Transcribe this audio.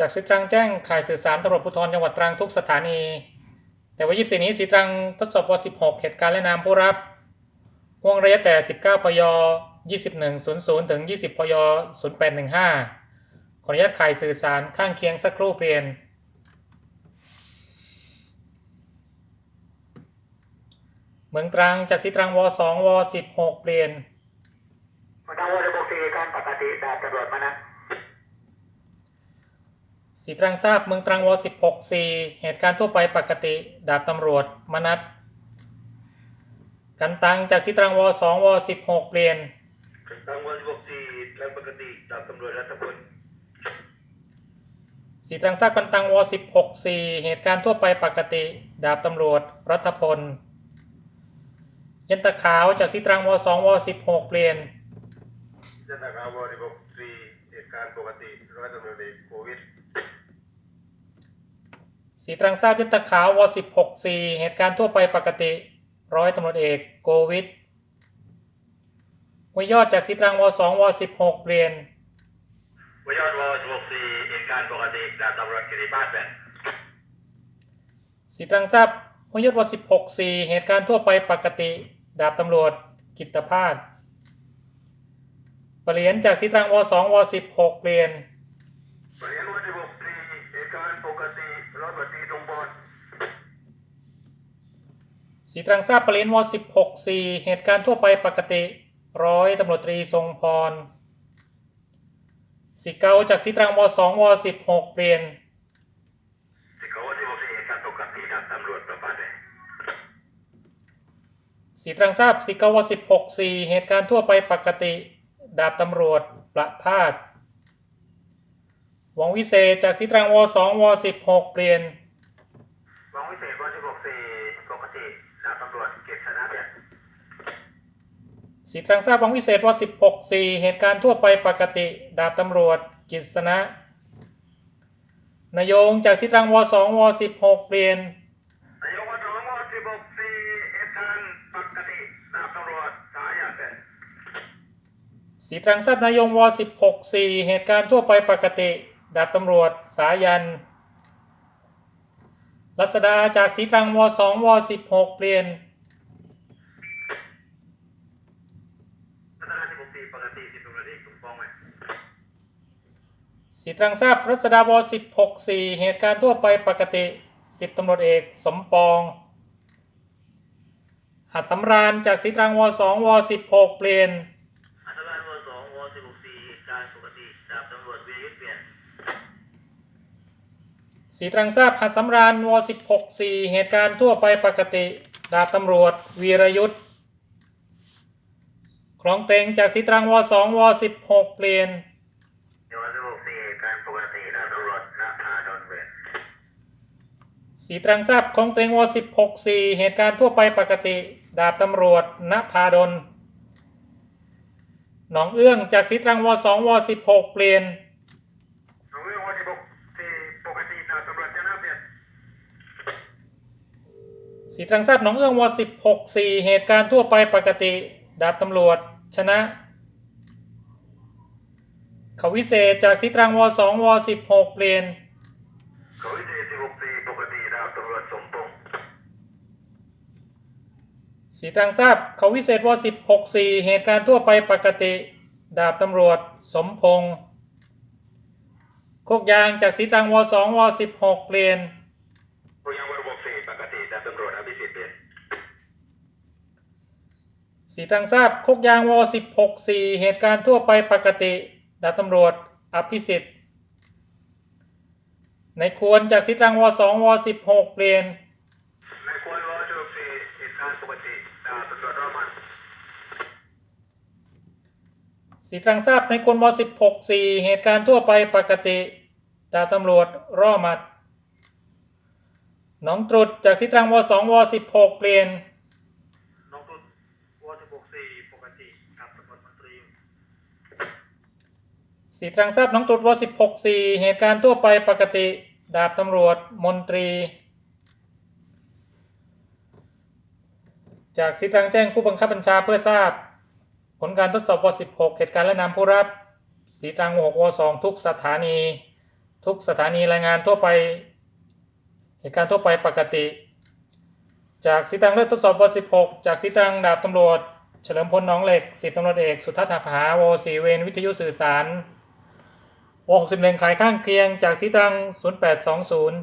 จากสีตรังแจ้งข่ายสื่อสารตำรวจภูธรจังหวัดตรังทุกสถานี แต่ว่า 24 นี้สีตรังทดสอบว16 เหตุการณ์และนามผู้รับห่วงระยะแต่ 19 พย 2100 ถึง 20 พย 0815 ขออนุญาตข่ายสื่อสารข้างเคียงสักครู่เปลี่ยน เมืองตรังจากสีตรังว2ว16 เปลี่ยนมาทาวันระบบสี่การปกติดาบตำรวจมานะ สีตรังทราบเมืองตรังว16 4 เหตุการณ์ทั่วไปปกติ ดาบตำรวจ มนัดกันตังจากสีตรังว2ว16 เปลี่ยนทางวันระบบสี่การปกติ ดาบตำรวจรัฐพลสีตรังทราบกันตังว16 4 เหตุการณ์ทั่วไปปกติ ดาบตำรวจ รัฐพล ยันตะขาวจากสีตรังว2ว16 เปลี่ยนจันทากาววันระบบสี่เหตุการณ์ปกติร้อยตำรวจเอกโควิด สีตรังทราบยันตะขาวว16 4 เหตุการณ์ทั่วไปปกติ ร้อยตำรวจเอกโกวิทห้วยยอดจากสีตรังว2ว16 เปลี่ยนวิยอดวระบบสี่เหตุการณ์ปกติดาบตำรวจกิติมาศเป็นสีตรังทราบห้วยยอดว16 4 เหตุการณ์ทั่วไปปกติ ดาบตำรวจกิตภาสปรเหรียญจากสีตรังว2ว16 เปลี่ยนเรียนวันระบบสี่เหตุ การณ์ปกติร้อยตำรวจตีตรงบอลสีตรังทราบปรเหรียญว16 4 เหตุการณ์ทั่วไปปกติร้อยตำรวจตรีทรงพรสีเกาจากสีตรังว2ว16 เปลี่ยนสิเขาวันระบบสี่เหตุการณ์ปกติดาบตำรวจประปาเลยสีตรังทราบสีเกาว16 4 เหตุการณ์ทั่วไปปกติ ดาบตำรวจประพาส วังวิเศษจากสีตรังว2ว16เปลี่ยนวังวิเศษวันระบบสี่ปกติดาบตำรวจเกียรติชนะเนี่ยสีตรังทราบวังวิเศษว16 4เหตุการณ์ทั่วไปปกติ ดาบตำรวจกิษณะนายงจากสีตรังว2ว16เปลี่ยนนายกวันสองวันสิบหกสี่เหตุการณ์ปกติดาบตำรวจสายันเป็นสีตรังทราบนายงว16 4เหตุการณ์ทั่วไปปกติ ดาบตำรวจสายัน รัศดาจากสีตรังว2ว16เปลี่ยนพัฒนาสิบหกสี่ปกติสิตรังเอกสมปองสีตรังทราบรัศดาว16 4เหตุการณ์ทั่วไปปกติ10ตำรวจเอกสมปอง หัดสำราญจากสีตรังว2ว16เปลี่ยน อัตราวันสองวันสิบหกสี่เหตุการณ์ปกติดาบตำรวจวีรยุทธเปลี่ยน สีตรังทราบหัดสำราญว16 4 เหตุการณ์ทั่วไปปกติ ดาบตำรวจ วีรยุทธคลองเตงจากสีตรังว2ว16 เปลี่ยนเดี๋ยววันสิบหกสี่เหตุการณ์ปกติดาบตำรวจนาคาดอนเวนสีตรังทราบคลองเตงว16 4 เหตุการณ์ทั่วไปปกติ ดาบตำรวจณภาดลหนองเอื้องจากสีตรังว2ว16 เปลี่ยนน้องเรื่องวันสิบหกสี่ปกติดาบตำรวจชนะเปลี่ยน สีตรังทราบหนองเอื้องว16 4เหตุการณ์ทั่วไปปกติ ดาบตำรวจชนะ เขาวิเศษจากสีตรังว2ว16เปลี่ยนเขาวิเศษสิบหกสี่ปกติดาบตำรวจสมพงษ์สีตรังทราบเขาวิเศษว16 4เหตุการณ์ทั่วไปปกติ ดาบตำรวจสมพงษ์โคกยางจากสีตรังว2ว16เปลี่ยน ผู้ยังวันระบบสี่ปกติดาบตำรวจอภิสิทธิ์เปลี่ยน สีตรังทราบโคกยางว16 4 เหตุการณ์ทั่วไปปกติดาบตำรวจอภิสิทธิ์ ในควรจากสีตรังว2ว16 เปลี่ยนในควรวันสิบหกสี่เหตุการณ์ปกติดาบตำรวจรอมันสีตรังทราบในควรว16 4 เหตุการณ์ทั่วไปปกติดาบตำรวจร่อหมัดหนองตรุดจากสีตรังว2ว16 เปลี่ยนน้ สีทางทราบน้องตุดว่าสี่เหตุการณ์ทั่วไปปกติ ดาบตำรวจมนตรี จากสีทางแจ้งผู้บังคับบัญชาเพื่อทราบ ผลการทดสอบวสิบหกเหตุการณ์และนำผู้รับ สีทาง6ว่สองทุกสถานี ทุกสถานีรายงานทั่วไป เหตุการณ์ทั่วไปปกติ จากสีทางเลือกทดสอบวสิบหกจากสีทางดาบตำรวจเฉลิมพลน้องเหล็กสิบตำรวจเอก สุทธาน์ผาวสีเวนวิทยุสื่อสาร วงหกสิบหนึ่งขายข้างเคียงจากสีตังศูนย์แปดสองศูนย์